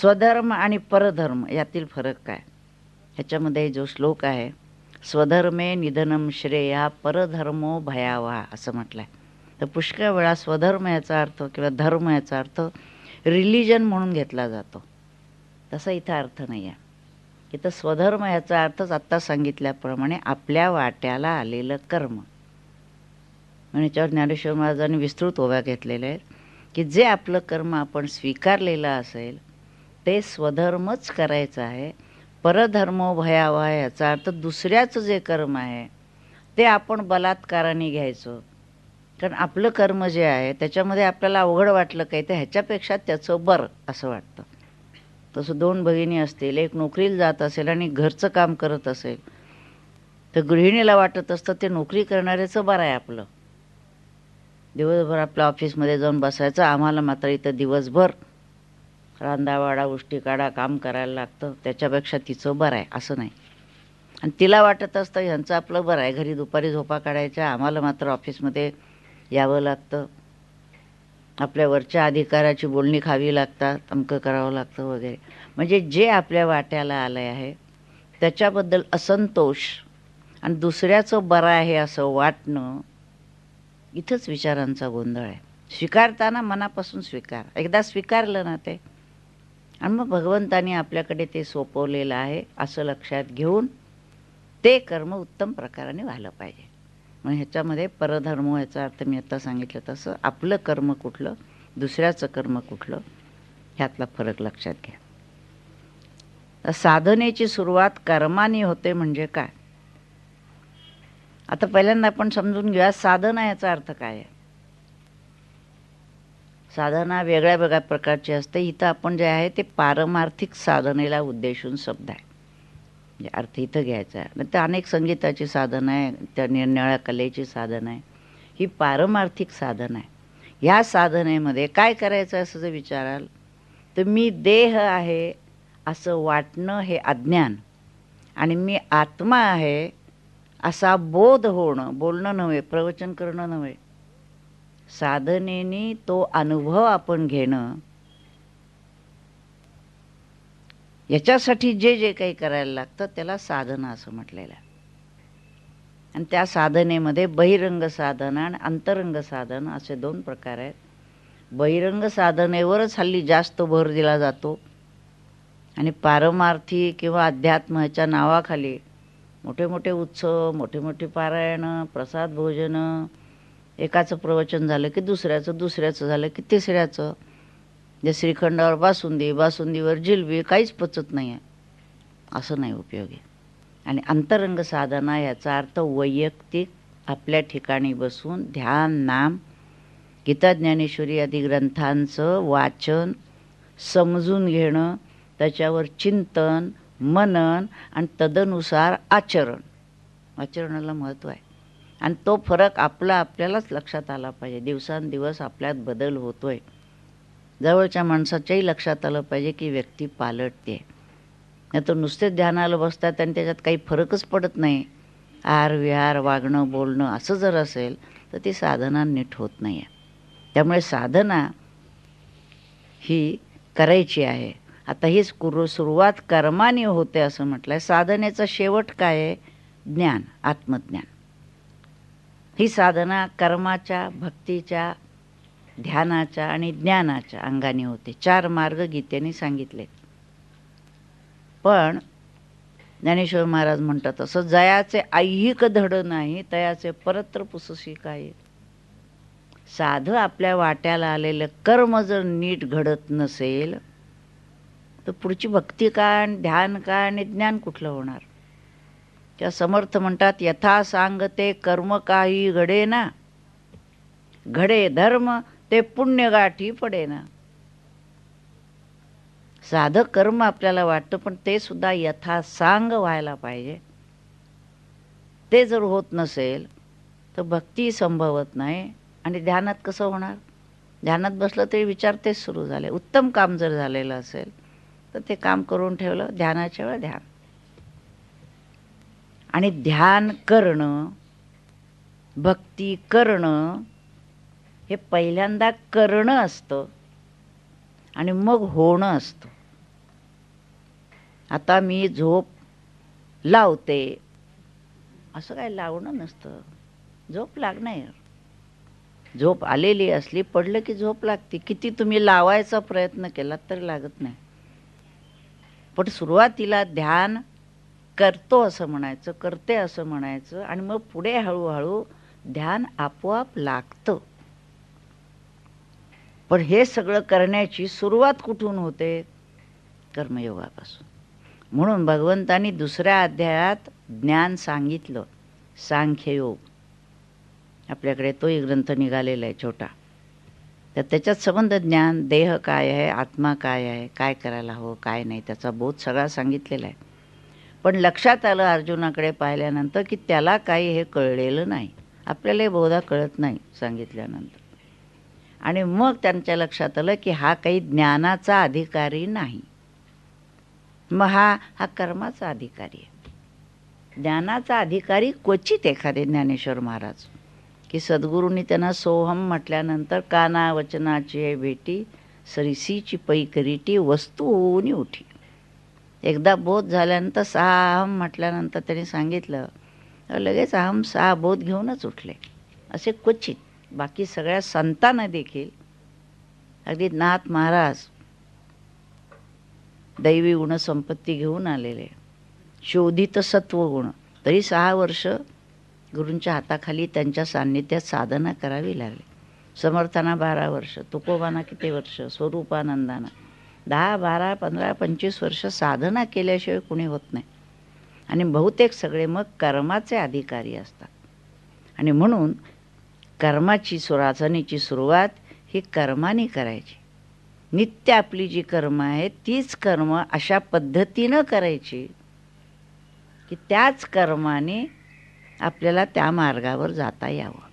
स्वधर्म आणि परधर्म यातील फरक काय? ह्याच्यामध्ये जो श्लोक आहे स्वधर्मे निधनम श्रेया परधर्मो भयावा असं म्हटलंय. तर पुष्कळ वेळा स्वधर्म याचा अर्थ किंवा धर्म याचा अर्थ रिलिजन म्हणून घेतला जातो. तसा इथं अर्थ नाही आहे इथं स्वधर्म याचा अर्थच आत्ता सांगितल्याप्रमाणे आपल्या वाट्याला आलेलं कर्म. आणि याच्यावर ज्ञानेश्वर महाराजांनी विस्तृत ओव्या घेतलेल्या आहेत की जे आपलं कर्म आपण स्वीकारलेलं असेल ते स्वधर्मच करायचं आहे. परधर्म भयावा याचा अर्थ दुसऱ्याचं जे कर्म आहे ते आपण बलात्काराने घ्यायचं. कारण आपलं कर्म जे आहे त्याच्यामध्ये आपल्याला अवघड वाटलं काही तर ह्याच्यापेक्षा त्याचं बरं असं वाटतं. तसं दोन भगिनी असतील एक नोकरीला जात असेल आणि घरचं काम करत असेल तर गृहिणीला वाटत असतं ते नोकरी करणाऱ्याचं बरं आहे आपलं. दिवसभर आपल्या ऑफिसमध्ये जाऊन बसायचं आम्हाला मात्र इथं दिवसभर रांधावाडा उष्टी काढा काम करायला लागतं. त्याच्यापेक्षा तिचं बरं आहे असं नाही. आणि तिला वाटत असतं ह्यांचं आपलं बरं आहे. घरी दुपारी झोपा काढायच्या आम्हाला मात्र ऑफिसमध्ये यावं लागतं. आपल्या वरच्या अधिकाराची बोलणी खावी लागतात अमकं करावं लागतं वगैरे. म्हणजे जे आपल्या वाट्याला आलं आहे त्याच्याबद्दल असंतोष आणि दुसऱ्याचं बरं आहे असं वाटणं इथंच विचारांचा गोंधळ आहे. स्वीकारताना मनापासून स्वीकार. एकदा स्वीकारलं ना ते आणि मग भगवंतानी आपल्याकडे ते सोपवलेलं आहे असं लक्षात घेऊन ते कर्म उत्तम प्रकाराने व्हायला पाहिजे. मग ह्याच्यामध्ये परधर्म याचा अर्थ मी आता सांगितलं तसं आपलं कर्म कुठलं दुसऱ्याचं कर्म कुठलं ह्यातला फरक लक्षात घ्या. साधनेची सुरुवात कर्माने होते म्हणजे काय? आता पहिल्यांदा आपण समजून घेऊया साधना याचा अर्थ काय आहे? साधना वेगळ्या वेगळ्या प्रकारची असते. इथं आपण जे आहे ते पारमार्थिक साधनेला उद्देशून शब्द आहे. म्हणजे अर्थ इथं घ्यायचा आहे. तर अनेक संगीताची साधन आहे त्या निरनिळ्या कलेची साधन आहे. ही पारमार्थिक साधन आहे. ह्या साधनेमध्ये काय करायचं असं जर विचाराल तर मी देह आहे असं वाटणं हे अज्ञान. आणि मी आत्मा आहे असा बोध होणं बोलणं नव्हे प्रवचन करणं नव्हे. साधनेने तो अनुभव आपण घेणं. याच्यासाठी जे जे काही करायला लागतं त्याला साधना असं म्हटलेलं आहे. आणि त्या साधनेमध्ये बहिरंग साधन आणि अंतरंग साधन असे दोन प्रकार आहेत. बहिरंग साधनेवरच हल्ली जास्त भर दिला जातो. आणि पारमार्थी किंवा अध्यात्म ह्याच्या नावाखाली मोठे मोठे उत्सव मोठे मोठे पारायणं प्रसाद भोजनं एकाचं प्रवचन झालं की दुसऱ्याचं दुसऱ्याचं झालं की तिसऱ्याचं. जे श्रीखंडावर बासुंदी बासुंदीवर जिलबी काहीच पचत नाही आहे असं नाही उपयोगी आणि अंतरंग साधना याचा अर्थ वैयक्तिक आपल्या ठिकाणी बसून ध्यान नाम गीता ज्ञानेश्वरी आदी ग्रंथांचं वाचन समजून घेणं त्याच्यावर चिंतन मनन आणि तदनुसार आचरण. आचरणाला महत्त्व आहे. आणि तो फरक आपला आपल्यालाच लक्षात आला पाहिजे. दिवसांदिवस आपल्यात बदल होतोय. जवळच्या माणसाच्याही लक्षात आलं पाहिजे की व्यक्ती पालटते. नाही तर नुसते ध्यानाला बसतात आणि त्याच्यात काही फरकच पडत नाही. आहार विहार वागणं बोलणं असं जर असेल तर ती साधना नीट होत नाही आहे त्यामुळे साधना ही करायची आहे. आता हीच कुरु सुरुवात कर्माने होते असं म्हटलं आहे साधनेचा शेवट काय आहे? ज्ञान आत्मज्ञान. ही साधना कर्माच्या भक्तीच्या ध्यानाच्या आणि ज्ञानाच्या अंगाने होते. चार मार्ग गीतेने सांगितले. पण ज्ञानेश्वर महाराज म्हणतात असं जयाचे ऐहिक धड नाही तयाचे परत्र पुसशी काय साधं आपल्या वाट्याला आलेलं कर्म जर नीट घडत नसेल तर पुढची भक्ती काय आणि ध्यान काय आणि ज्ञान कुठलं होणार? त्या समर्थ म्हणतात यथा सांगते कर्म काही घडे ना घडे धर्म ते पुण्य गाठी पडे ना साधं कर्म आपल्याला वाटतं पण ते सुद्धा यथा सांग व्हायला पाहिजे. ते जर होत नसेल तर भक्ती संभवत नाही. आणि ध्यानात कसं होणार? ध्यानात बसलं तरी विचार तेच सुरू झाले. उत्तम काम जर झालेलं असेल तर ते काम करून ठेवलं. ध्यानाच्या वेळा ध्यान. आणि ध्यान करणं भक्ती करणं हे पहिल्यांदा करणं असतं आणि मग होणं असतं. आता मी झोप लावते. असं काय लावणं नसतं. झोप लागणार. झोप आलेली असली पडलं की झोप लागते. किती तुम्ही लावायचा प्रयत्न केला तरी लागत नाही. पण सुरुवातीला ध्यान करतो असं म्हणायचं करते असं म्हणायचं आणि मग पुढे हळूहळू ध्यान आपोआप लागतं. पण हे सगळं करण्याची सुरुवात कुठून होते? कर्मयोगापासून. म्हणून भगवंतानी दुसऱ्या अध्यायात ज्ञान सांगितलं सांख्ययोग. आपल्याकडे तोही ग्रंथ निघालेला आहे छोटा. तर त्याच्यात संबंध ज्ञान देह काय आहे आत्मा काय आहे काय करायला हवं काय नाही त्याचा बोध सगळा सांगितलेला आहे. पण लक्षात आलं अर्जुनाकडे पाहिल्यानंतर की त्याला काही हे कळलेलं नाही. आपल्यालाही बहुधा कळत नाही सांगितल्यानंतर. आणि मग त्यांच्या लक्षात आलं की हा काही ज्ञानाचा अधिकारी नाही. मग हा हा कर्माचा अधिकारी आहे. ज्ञानाचा अधिकारी क्वचित एखादे ज्ञानेश्वर महाराज. की सद्गुरूंनी त्यांना सोहम म्हटल्यानंतर काना वचनाची भेटी सरिसीची पैकरीटी वस्तू होऊन उठी. एकदा बोध झाल्यानंतर सहा अहम म्हटल्यानंतर त्यांनी सांगितलं लगेच अहम सहा बोध घेऊनच उठले. असे क्वचित. बाकी सगळ्या संतांना देखील. अगदी नाथ महाराज दैवी गुणसंपत्ती घेऊन आलेले. शोधित सत्वगुण तरी सहा वर्ष गुरूंच्या हाताखाली त्यांच्या सान्निध्यात साधना करावी लागली. समर्थांना बारा वर्ष तुकोबांना किती वर्ष स्वरूपानंदांना. दहा बारा पंधरा पंचवीस वर्ष साधना केल्याशिवाय कुणी होत नाही. आणि बहुतेक सगळे मग कर्माचे अधिकारी असतात. आणि म्हणून कर्माची सुराचनेची सुरुवात ही कर्माने करायची. नित्य आपली जी कर्म आहे तीच कर्म अशा पद्धतीनं करायची की त्याच कर्माने आपल्याला त्या मार्गावर जाता यावं.